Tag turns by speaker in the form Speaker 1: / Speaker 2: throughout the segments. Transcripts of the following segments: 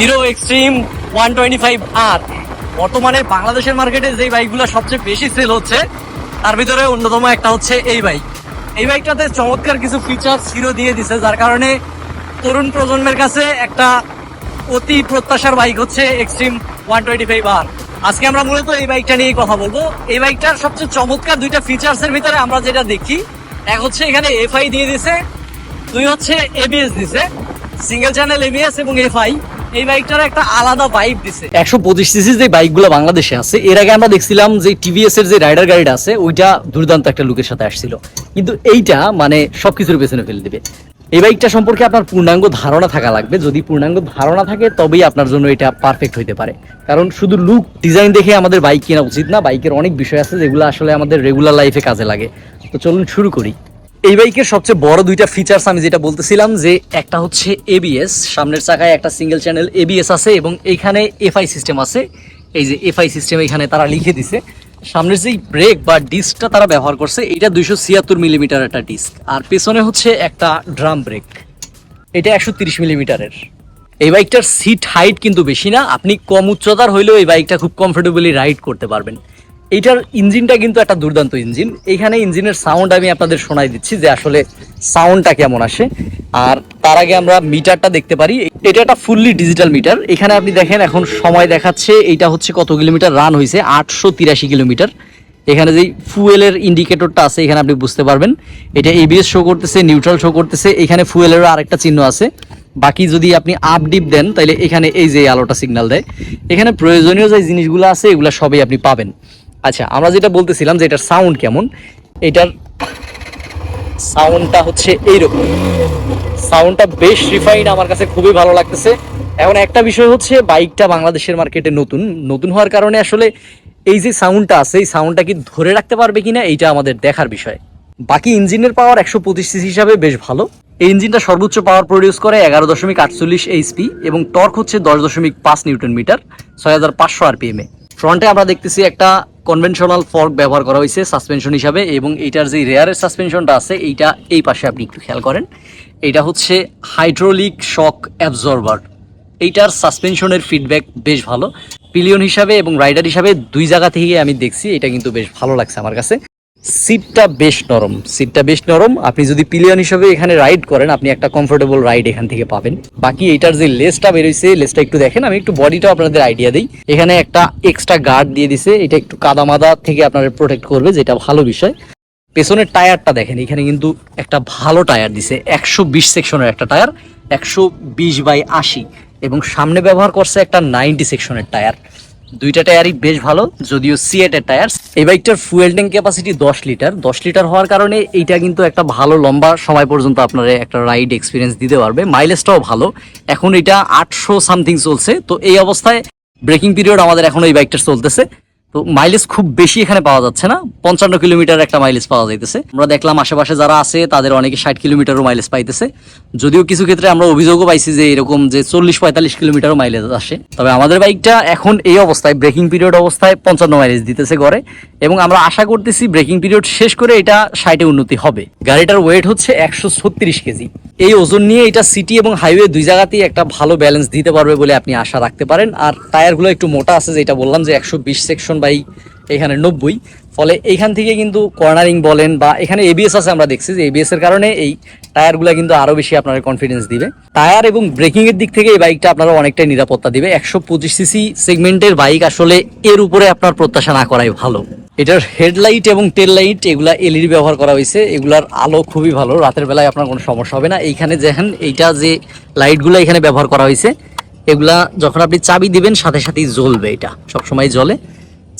Speaker 1: Hero Xtreme one twenty five R বর্তমানে বাংলাদেশের মার্কেটে যে বাইকগুলো সবচেয়ে বেশি সেল হচ্ছে, তার ভিতরে অন্যতম একটা হচ্ছে এই বাইক এই বাইকটাতে চমৎকার কিছু ফিচার্স হিরো দিয়ে দিছে, যার কারণে তরুণ প্রজন্মের কাছে একটা অতি প্রত্যাশার বাইক হচ্ছে Xtreme one twenty five R আজকে আমরা মূলত এই বাইকটা নিয়ে কথা বলব। এই বাইকটার সবচেয়ে চমৎকার দুইটা ফিচার্স এর ভিতরে আমরা যেটা দেখি, এক হচ্ছে এখানে এফআই দিয়ে দিছে, দুই হচ্ছে এবিএস দিছে সিঙ্গেল চ্যানেল এবিএস এবং এফআই এই বাইকটার একটা আলাদা ভাইব দিছে। একশো পঁচিশ সিসি যে বাইকগুলো বাংলাদেশে আছে, এর আগে আমরা দেখছিলাম যে টিভিএস এর যে রাইডার গাড়িটা আছে, ওইটা দুর্দান্ত একটা লুকের সাথে আসছিল। কিন্তু এইটা মানে সবকিছুর পেছনে ফেলে দিবে। এই বাইকটা সম্পর্কে আপনার পূর্ণাঙ্গ ধারণা থাকা লাগবে। যদি পূর্ণাঙ্গ ধারণা থাকে, তবেই আপনার জন্য এটা পারফেক্ট হইতে পারে। কারণ শুধু লুক ডিজাইন দেখে আমাদের বাইক কেনা উচিত না বাইকের অনেক বিষয় আছে যেগুলো আসলে আমাদের রেগুলার লাইফে কাজে লাগে। তো চলুন শুরু করি। এই বাইকের সবচেয়ে বড় দুইটা ফিচার্স আমি যেটা বলতেছিলাম যে একটা হচ্ছে এবিএস সামনের চাকায় একটা সিঙ্গেল চ্যানেল এবিএস আছে এবং এইখানে এফআই সিস্টেম আছে। এই যে এফআই সিস্টেম এখানে তারা লিখে দিছে। সামনের যেই ব্রেক বা ডিস্কটা তারা ব্যবহার করছে, এটা দুইশো ছিয়াত্তর মিলিমিটার একটা ডিস্ক আর পেছনে হচ্ছে একটা ড্রাম ব্রেক এটা একশো তিরিশ মিলিমিটারের এই বাইকটার সিট হাইট কিন্তু বেশি না। আপনি কম উচ্চতার হইলেও এই বাইকটা খুব কমফোর্টেবলি রাইড করতে পারবেন। এইটার ইঞ্জিনটা কিন্তু একটা দুর্দান্ত ইঞ্জিন। এইখানে ইঞ্জিনের সাউন্ড আমি আপনাদের শোনাই দিচ্ছি যে আসলে সাউন্ডটা কেমন আসে। আর তার আগে আমরা মিটারটা দেখতে পারি। এটা একটা ফুললি ডিজিটাল মিটার। এখানে আপনি দেখেন এখন সময় দেখাচ্ছে, এইটা হচ্ছে কত কিলোমিটার রান হয়েছে? আটশো তিরাশি কিলোমিটার। এখানে যেই ফুয়েলের ইন্ডিকেটরটা আছে, এখানে আপনি বুঝতে পারবেন। এটা এবিএস শো করতেছে নিউট্রাল শো করতেছে। এখানে ফুয়েলেরও আরেকটা চিহ্ন আছে। বাকি যদি আপনি আপ ডিপ দেন তাহলে এখানে এই যে আলোটা সিগন্যাল দেয়। এখানে প্রয়োজনীয় যে জিনিসগুলো আছে, এগুলো সবই আপনি পাবেন। আচ্ছা আমরা যেটা বলতেছিলাম যে এটার সাউন্ড কেমন, এটার সাউন্ডটা হচ্ছে এইরকম। সাউন্ডটা বেশ রিফাইন আমার কাছে খুবই ভালো লাগতেছে। এখন একটা বিষয় হচ্ছে, বাইকটা বাংলাদেশের মার্কেটে নতুন। নতুন হওয়ার কারণে আসলে এই যে সাউন্ডটা আছে, এই সাউন্ডটা কি ধরে রাখতে পারবে কিনা, এইটা আমাদের দেখার বিষয়। বাকি ইঞ্জিনের পাওয়ার একশো পঁচিশ সিসি হিসাবে বেশ ভালো। এই ইঞ্জিনটা সর্বোচ্চ পাওয়ার প্রডিউস করে এগারো দশমিক আটচল্লিশ এইচপি এবং টর্ক হচ্ছে দশ দশমিক পাঁচ নিউটন মিটার, ছয় হাজার পাঁচশো আরপিএম এ ফ্রন্টে আমরা দেখতেছি একটা কনভেনশনাল ফর্ক ব্যবহার করা হয়েছে সাসপেনশন হিসাবে এবং এইটার যে রেয়ারের সাসপেনশনটা আছে, এইটা এই পাশে আপনি একটু খেয়াল করেন। এটা হচ্ছে হাইড্রোলিক শক অ্যাবজর্ভার এইটার সাসপেনশনের ফিডব্যাক বেশ ভালো। পিলিয়ন হিসাবে এবং রাইডার হিসাবে দুই জায়গা থেকে আমি দেখছি, এটা কিন্তু বেশ ভালো লাগছে আমার কাছে। সিটটা বেশ নরম, সিটটা বেশ নরম। আপনি যদি পিলিয়ন হিসেবে এখানে রাইড করেন, আপনি একটা কমফোর্টেবল রাইড এখান থেকে পাবেন। বাকি এটার যে লেসটা বেরোইছে, লেসটা একটু দেখেন, আমি একটু বডিটা আপনাদের আইডিয়া দিই। এখানে একটা এক্সট্রা গার্ড দিয়ে দিছে, এটা একটু কাদামাদা থেকে আপনাদের প্রোটেক্ট করবে, যেটা ভালো বিষয়। পেছনের টায়ারটা দেখেন, এখানে কিন্তু একটা ভালো টায়ার দিছে, একশো বিশ সেকশনের একটা টায়ার, একশো বিশ বাই আশি। এবং সামনে ব্যবহার করছে একটা নাইনটি সেকশনের টায়ার। দুইটা টায়ারই বেশ ভালো, যদিও সিএটের টায়ার এই বাইকটার ফুয়েল ট্যাঙ্ক ক্যাপাসিটি দশ লিটার। দশ লিটার হওয়ার কারণে এইটা কিন্তু একটা ভালো লম্বা সময় পর্যন্ত আপনার একটা রাইড এক্সপিরিয়েন্স দিতে পারবে। মাইলেজটাও ভালো। এখন এটা আটশো সামথিং চলছে। তো এই অবস্থায় ব্রেকিং পিরিয়ড আমাদের এখন এই বাইকটা চলতেছে। তো মাইলেজ খুব বেশি এখানে পাওয়া যাচ্ছে না। পঞ্চান্ন কিলোমিটার একটা মাইলেজ পাওয়া যাইতেছে। আমরা দেখলাম আশেপাশে যারা আছে, তাদের অনেকে ষাট কিলোমিটারও মাইলেজ পাইতেছে। যদিও কিছু ক্ষেত্রে আমরা অভিযোগও পাইছি যে এরকম যে চল্লিশ পঁয়তাল্লিশ কিলোমিটারও মাইলেজ আসে। তবে আমাদের বাইকটা এখন এই অবস্থায় ব্রেকিং পিরিয়ড অবস্থায় পঞ্চান্ন মাইলেজ দিতেছে গড়ে। এবং আমরা আশা করতেছি ব্রেকিং পিরিয়ড শেষ করে এটা ষাটে উন্নতি হবে। গাড়িটার ওয়েট হচ্ছে একশো ছত্রিশ কেজি। এই ওজন নিয়ে এটা সিটি এবং হাইওয়ে দুই জায়গাতেই একটা ভালো ব্যালেন্স দিতে পারবে বলে আপনি আশা রাখতে পারেন। আর টায়ারগুলো একটু মোটা আছে, যেটা বললাম যে একশো বিশ সেকশন বাই এখানে নব্বই। ফলে এইখান থেকে কিন্তু কর্নারিং বলেন বা এখানে এবিএস আছে আমরা দেখছি যে এবিএস এর কারণে এই টায়ারগুলো কিন্তু আরও বেশি আপনার কনফিডেন্স দিবে। টায়ার এবং ব্রেকিং এর দিক থেকে এই বাইকটা আপনারা অনেকটাই নিরাপত্তা দিবে। একশো পঁচিশ সিসি সেগমেন্টের বাইক আসলে এর উপরে আপনার প্রত্যাশা না করাই ভালো। এটার হেডলাইট এবং টেল লাইট এগুলা এলইডি ব্যবহার করা হয়েছে। এগুলার আলো খুবই ভালো। রাতের বেলায় আপনার কোনো সমস্যা হবে না। এইখানে দেখেন, এইটা যে লাইটগুলো এখানে ব্যবহার করা হয়েছে, এগুলা যখন আপনি চাবি দিবেন, সাথে সাথেই জ্বলবে এটা। সবসময় জ্বলে।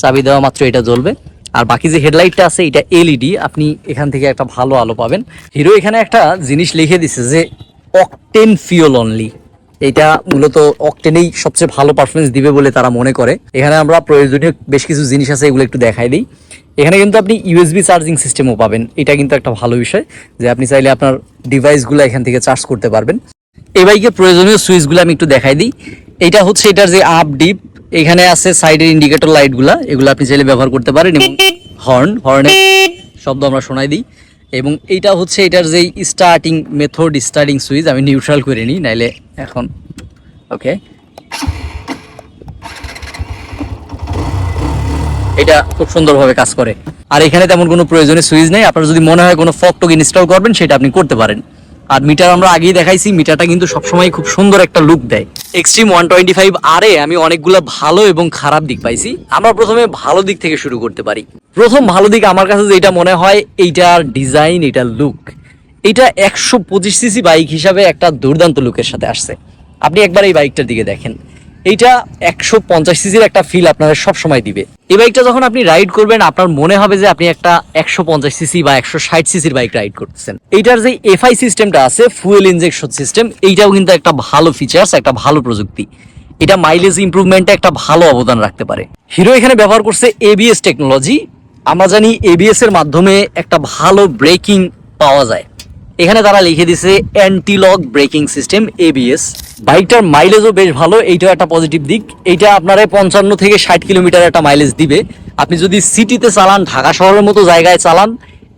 Speaker 1: চাবি দেওয়া মাত্র এটা জ্বলবে। আর বাকি যে হেডলাইটটা আছে, এটা এলইডি। আপনি এখান থেকে একটা ভালো আলো পাবেন। হিরো এখানে একটা জিনিস লিখে দিছে যে, অকটেন ফিওল অনলি। এটা মূলত অকটেনেই সবচেয়ে ভালো পারফরমেন্স দিবে বলে তারা মনে করে। এখানে আমরা প্রয়োজনীয় বেশ কিছু জিনিস আছে, এগুলো একটু দেখাই দিই। এখানে কিন্তু আপনি ইউএসবি চার্জিং সিস্টেমও পাবেন। এটা কিন্তু একটা ভালো বিষয়, যে আপনি চাইলে আপনার ডিভাইসগুলো এখান থেকে চার্জ করতে পারবেন। এই বাইকের প্রয়োজনীয় সুইচগুলো আমি একটু দেখাই দিই। এটা হচ্ছে এটার যে আপ ডিপ এখানে আছে সাইডের ইন্ডিকেটর লাইটগুলা এগুলো আপনি চাইলে ব্যবহার করতে পারেন এবং হর্ন হর্নের শব্দ আমরা শোনাই দিই। এবং এইটা হচ্ছে এটার যে স্টার্টিং মেথড স্টার্টিং সুইচ আমি নিউট্রাল করে নিই, নাইলে এখন ওকে এটা খুব সুন্দরভাবে কাজ করে। আর এখানে তেমন কোনো প্রয়োজনীয় সুইচ নেই, আপনার যদি মনে হয় কোনো ফক টক ইনস্টল করবেন, সেটা আপনি করতে পারেন। আর মিটার আমরা আগেই দেখাইছি মিটারটা কিন্তু সবসময় খুব সুন্দর একটা লুক দেয়। এক্সট্রিম ওয়ান টোয়েন্টি ফাইভ আরে আমি অনেকগুলো ভালো এবং খারাপ দিক পাইছি। আমরা প্রথমে ভালো দিক থেকে শুরু করতে পারি। প্রথম ভালো দিক আমার কাছে যেটা মনে হয়, এইটার ডিজাইন এটার লুক এটা একশো পঁচিশ সিসি বাইক হিসাবে একটা দুর্দান্ত লুকের সাথে আসছে। আপনি একবার এই বাইকটার দিকে দেখেন। এইটা একশো পঞ্চাশ সিসির একটা ফিল আপনারা সব সময় দিবে। এই বাইকটা যখন আপনি রাইড করবেন, আপনার মনে হবে যে আপনি একটা একশো পঞ্চাশ সিসি বা একশো ষাট সিসির বাইক রাইড করতেছেন। এইটার যে এফআই সিস্টেমটা আছে ফুয়েল ইনজেকশন সিস্টেম এইটাও কিন্তু একটা ভালো ফিচার্স একটা ভালো প্রযুক্তি। এটা মাইলেজ ইমপ্রুভমেন্টে একটা ভালো অবদান রাখতে পারে। হিরো এখানে ব্যবহার করছে এবিএস টেকনোলজি আমরা জানি এবিএস এর মাধ্যমে একটা ভালো ব্রেকিং পাওয়া যায়। এখানে তারা লিখে দিছে অ্যান্টিলক ব্রেকিং সিস্টেম এবিএস বাইকটার মাইলেজও বেশ ভালো, এইটাও একটা পজিটিভ দিক। এইটা আপনারা পঞ্চান্ন থেকে ষাট কিলোমিটার একটা মাইলেজ দিবে। আপনি যদি সিটিতে চালান, ঢাকা শহরের মতো জায়গায় চালান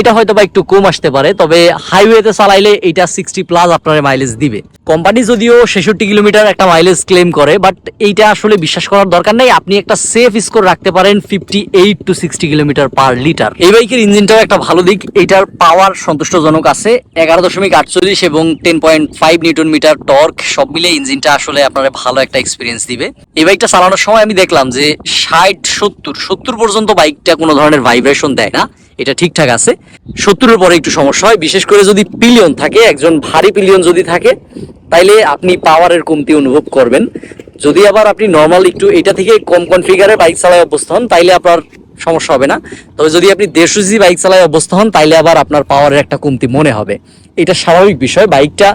Speaker 1: এটা হয়তো বা একটু কম আসতে পারে, তবে হাইওয়েতে চালাইলে এটা সিক্সটি প্লাস আপনার মাইলেজ দিবে। কোম্পানি যদিও ছেষট্টি কিলোমিটার একটা মাইলেজ ক্লেম করে বাট এইটা আসলে বিশ্বাস করার দরকার নেই। আপনি একটা সেফ স্কোর রাখতে পারেন fifty eight two sixty kilometre per litre এই বাইকের ইঞ্জিনটাও একটা ভালো দিক, এটার পাওয়ার সন্তুষ্টজনক আছে। এগারো দশমিক আটচল্লিশ এবং ten point five newton metre torque সব মিলে ইঞ্জিনটা আসলে আপনার ভালো একটা এক্সপিরিয়েন্স দিবে। এই বাইকটা চালানোর সময় আমি দেখলাম যে ষাট, সত্তর সত্তর পর্যন্ত বাইকটা কোনো ধরনের ভাইব্রেশন দেয় না। এটা ঠিকঠাক আছে। সত্তরের পরে একটু সমস্যা হয়। বিশেষ করে যদি পিলিয়ন থাকে, একজন ভারী পিলিয়ন যদি থাকে, তাইলে আপনি পাওয়ারের কমতি অনুভব করবেন। যদি আবার আপনি নর্মাল একটু এটা থেকে কম কনফিগারে বাইক চালায় অভ্যস্ত হন, তাইলে আপনার সমস্যা হবে না। তবে যদি আপনি দেড়শো সিসি বাইক চালায় অভ্যস্ত হন, তাইলে আবার আপনার পাওয়ারের একটা কমতি মনে হবে। এটা স্বাভাবিক বিষয়। বাইকটা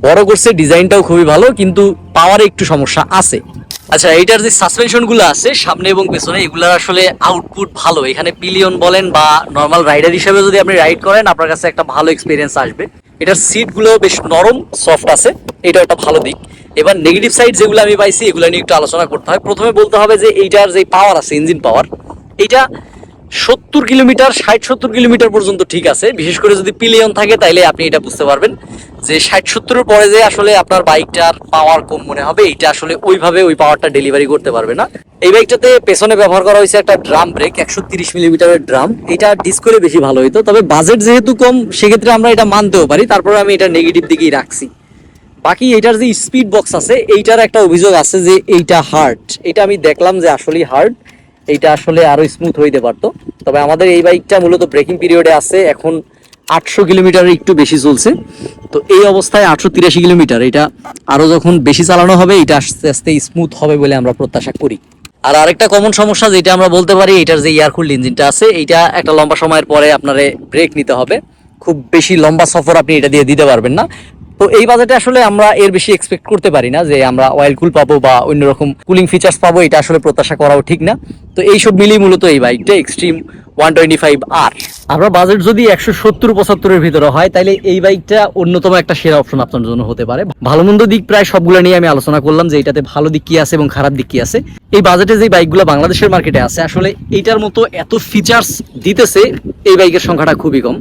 Speaker 1: বড় করছে ডিজাইনটাও খুবই ভালো, কিন্তু পাওয়ারে একটু সমস্যা আছে। আচ্ছা এইটার যে সাসপেনশনগুলো আছে, সামনে এবং পেছনে, এগুলার আসলে আউটপুট ভালো। এখানে পিলিয়ন বলেন বা নর্মাল রাইডার হিসেবে যদি আপনি রাইড করেন, আপনার কাছে একটা ভালো এক্সপিরিয়েন্স আসবে। এটার সিটগুলো বেশ নরম সফট আছে। এটা একটা ভালো দিক। এবার নেগেটিভ সাইড যেগুলো আমি পাইছি, এগুলো নিয়ে একটু আলোচনা করতে হয়। প্রথমে বলতে হবে যে এইটার যে পাওয়ার আছে ইঞ্জিন পাওয়ার এইটা সত্তর কিলোমিটার, ষাট সত্তর কিলোমিটার পর্যন্ত ঠিক আছে। বিশেষ করে যদি পিলিয়ন থাকে, তাইলে আপনি এটা বুঝতে পারবেন যে ষাট সত্তরের পরে যে আসলে আপনার বাইকটার পাওয়ার কম মনে হবে এইটা আসলে ওইভাবে ওই পাওয়ারটা ডেলিভারি করতে পারবে না। এই বাইকটাতে পেছনে ব্যবহার করা হয়েছে একটা ড্রাম ব্রেক একশো তিরিশ মিলিমিটারের ড্রাম এটা ডিসকোরে বেশি ভালো হইতো, তবে বাজেট যেহেতু কম, সেক্ষেত্রে আমরা এটা মানতেও পারি। তারপরে আমি এটা নেগেটিভ দিকেই রাখছি। বাকি এটার যে স্পিড বক্স আছে, এইটার একটা অভিযোগ আছে যে এইটা হার্ড এটা আমি দেখলাম যে আসলেই হার্ড এইটা আসলে আরও স্মুথ হইতে পারতো। তবে আমাদের এই বাইকটা মূলত ব্রেকিং পিরিয়ডে আছে, এখন আটশো কিলোমিটারের একটু বেশি চলছে। তো এই অবস্থায় আটশো তিরাশি কিলোমিটার, এটা আরও যখন বেশি চালানো হবে, এটা আস্তে আস্তে স্মুথ হবে বলে আমরা প্রত্যাশা করি। আর আরেকটা কমন সমস্যা যেটা আমরা বলতে পারি, এটার যে এয়ার কুল্ড ইঞ্জিনটা আছে এটা একটা লম্বা সময়ের পরে আপনারে ব্রেক নিতে হবে। খুব বেশি লম্বা সফর আপনি এটা দিয়ে দিতে পারবেন না। তো এই বাজেটে আসলে আমরা এর বেশি এক্সপেক্ট করতে পারি না যে আমরা অয়েল কুল পাবো বা অন্যরকম কুলিং ফিচার্স পাবো, এটা আসলে প্রত্যাশা করাও ঠিক না। তো এইসব মিলিয়ে মূলত এই বাইকটা Xtreme one twenty five R আমরা বাজেট যদি একশো সত্তর পঁচাত্তরের ভিতরে হয় তাহলে এই বাইকটা অন্যতম একটা সেরা অপশন আপনার জন্য হতে পারে। ভালো মন্দ দিক প্রায় সবগুলো নিয়ে আমি আলোচনা করলাম যে এটাতে ভালো দিক কি আছে এবং খারাপ দিক কি আছে। এই বাজেটে যে বাইকগুলো বাংলাদেশের মার্কেটে আছে, আসলে এইটার মতো এত ফিচার্স দিতেছে, এই বাইকের সংখ্যাটা খুবই কম।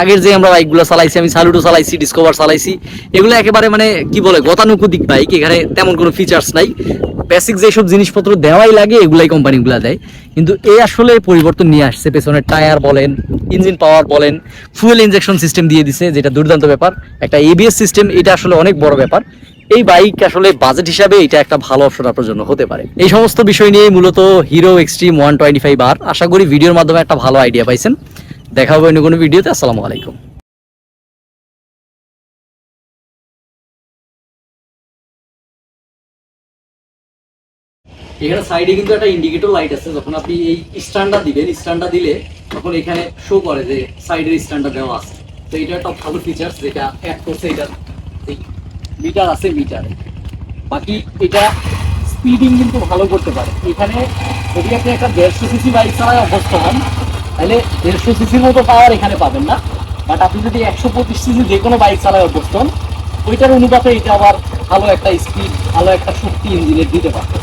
Speaker 1: আগের যে আমরা বাইকগুলো চালাইছি, আমি সালুটো চালাইছি ডিসকভার চালাইছি, এগুলো একেবারে মানে কি বলে, গতানুগতিক বাইক, এখানে তেমন কোনো ফিচার্স নাই। বেসিক যেসব জিনিসপত্র দেওয়াই লাগে, এগুলাই কোম্পানিগুলো দেয়। কিন্তু এই আসলে পরিবর্তন নিয়ে আসছে পেছনের টায়ার বলেন, ইঞ্জিন পাওয়ার বলেন ফুয়েল ইনজেকশন সিস্টেম দিয়ে দিছে, যেটা দুর্দান্ত ব্যাপার। একটা এবিএস সিস্টেম এটা আসলে অনেক বড় ব্যাপার। এই বাইক আসলে বাজেট হিসাবে এটা একটা ভালো অপশন আপনার জন্য হতে পারে। এই সমস্ত বিষয় নিয়ে মূলত Hero Xtreme one twenty five R আশা করি ভিডিওর মাধ্যমে একটা ভালো আইডিয়া পাইছেন। দেখা হবে অন্য কোনো ভিডিওতে, আসসালামু আলাইকুম। এখানে সাইডে কিন্তু একটা ইন্ডিকেটর লাইট আছে, যখন আপনি এই স্ট্যান্ডটা দিবেন স্ট্যান্ডটা দিলে তখন এখানে শো করে যে সাইডের স্ট্যান্ডটা দেওয়া আছে। তো এটা একটা ভালো ফিচার্স যেটা অ্যাড করছে এটা মিটার আছে মিটারে বাকি এটা স্পিডিং কিন্তু ভালো করতে পারে। এখানে যদি আপনি একটা দেড়শো সিসি বাইক চালায় অভ্যস্ত হন, তাহলে দেড়শো সিসির মতো পাওয়ার এখানে পাবেন না। বাট আপনি যদি একশো পঁচিশ সিসি যে কোনো বাইক চালায় অভ্যস্ত হন, ওইটার অনুপাতে এটা আবার ভালো একটা স্পিড ভালো একটা শক্তি ইঞ্জিনের দিতে পারবে